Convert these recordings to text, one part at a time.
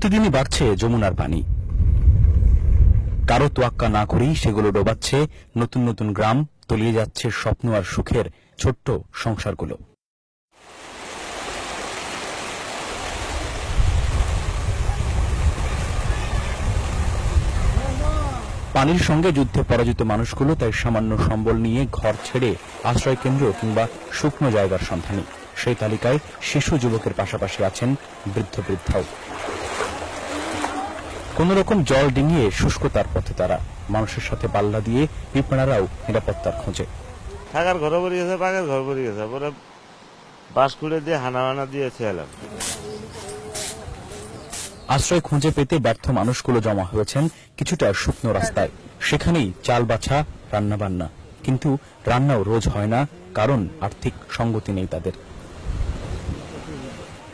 প্রতিদিনই বাড়ছে যমুনার পানি। কারও তোয়াক্কা না করেই সেগুলো ডোবাচ্ছে, নতুন নতুন গ্রাম তলিয়ে যাচ্ছে স্বপ্ন আর সুখের ছোট্ট সংসারগুলো। পানির সঙ্গে যুদ্ধে পরাজিত মানুষগুলো তাই সামান্য সম্বল নিয়ে ঘর ছেড়ে আশ্রয় কেন্দ্র কিংবা শুকনো জায়গার সন্ধানী। সেই তালিকায় শিশু যুবকের পাশাপাশি আছেন বৃদ্ধ বৃদ্ধাও। কোন রকম জল ডিঙিয়ে শুষ্কতার পথে তারা মানুষের সাথে পাল্লা দিয়ে পিঁপড়ারাও নিরাপত্তার খোঁজে। থাকার ঘর পড়ে গেছে পাকের ঘর পড়ে গেছে পরে বাস খুলে দিয়ে হানা হানা দিয়েছে এলাম আশ্রয় খুঁজে পেতে ব্যর্থ মানুষগুলো জমা হয়েছেন কিছুটা শুকনো রাস্তায়। সেখানেই চাল বাছা রান্না বান্না। কিন্তু রান্নাও রোজ হয় না কারণ আর্থিক সঙ্গতি নেই তাদের।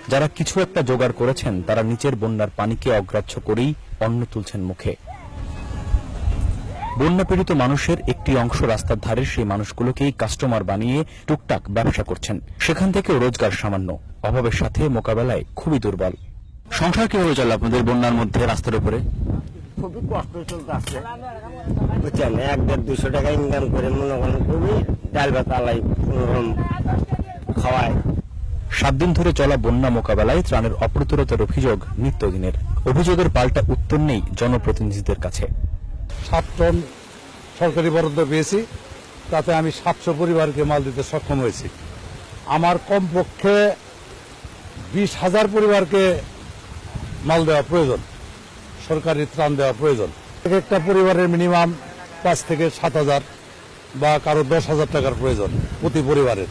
যারা কিছু একটা জোগাড় করেছেন তারা নিচের বন্যার পানিকে অগ্রাহ্য করেই অন্ন তুলছেন মুখে। বন্যা পীড়িত মানুষের একটি অংশ রাস্তার ধারে সেই মানুষগুলোকেই কাস্টমার বানিয়ে টুকটাক ব্যবসা করছেন। সেখান থেকেও রোজগার সামান্য। অভাবের সাথে মোকাবেলায় খুবই দুর্বল। সংসার কীভাবে চলে আপনাদের বন্যার মধ্যে রাস্তার উপরে? খুবই কষ্ট চলতেছে বুঝছেন? এক দেড় দুশো টাকা ইনকাম করে মনে করেন খুবই ডাল ভাত আলাই খাওয়ায়। সাত দিন ধরে চলা বন্যা মোকাবেলায় ত্রাণের অপ্রতুরতার অভিযোগ নিত্যদিনের। অভিযোগের পাল্টা উত্তর নেই জনপ্রতিনিধিদের কাছে। সাত টন সরকারি বরাদ্দ পেয়েছি, তাতে আমি সাতশো পরিবারকে মাল দিতে সক্ষম হয়েছি। আমার কমপক্ষে বিশ হাজার পরিবারকে মাল দেওয়া প্রয়োজন, সরকারি ত্রাণ দেওয়া প্রয়োজন। এক একটা পরিবারের মিনিমাম পাঁচ থেকে সাত হাজার বা কারও দশ হাজার টাকার প্রয়োজন প্রতি পরিবারের।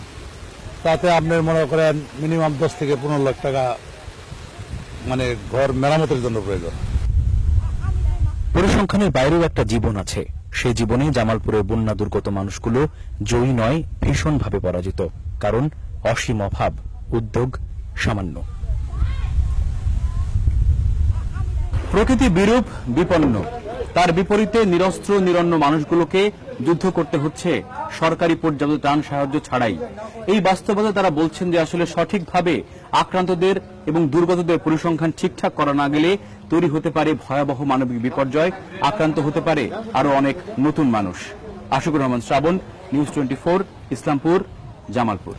তাতে আপনি মনে করেন মিনিমাম দশ থেকে পনেরো লাখ টাকা মানে ঘর মেরামতের জন্য প্রয়োজন। পরিসংখ্যানের বাইরেও একটা জীবন আছে। সে জীবনে জামালপুরে বন্যা দুর্গত মানুষগুলো জয়ী নয়, ভীষণভাবে পরাজিত। কারণ অসীম অভাব, উদ্যোগ সামান্য। প্রকৃতি বিরূপ, বিপন্ন। তার বিপরীতে নিরস্ত্র, নিরন্ন মানুষগুলোকে যুদ্ধ করতে হচ্ছে। সরকারি পর্যাপ্ত ত্রাণ সাহায্য ছাড়াই। এই বাস্তবতা তারা বলছেন যে আসলে সঠিকভাবে আক্রান্তদের এবং দুর্গতদের পরিসংখ্যান ঠিকঠাক করা না গেলে তৈরি হতে পারে ভয়াবহ মানবিক বিপর্যয়, আক্রান্ত হতে পারে আরও অনেক নতুন মানুষ। Ashukur Rahman Shrabon news twenty Islampur, Jamalpur.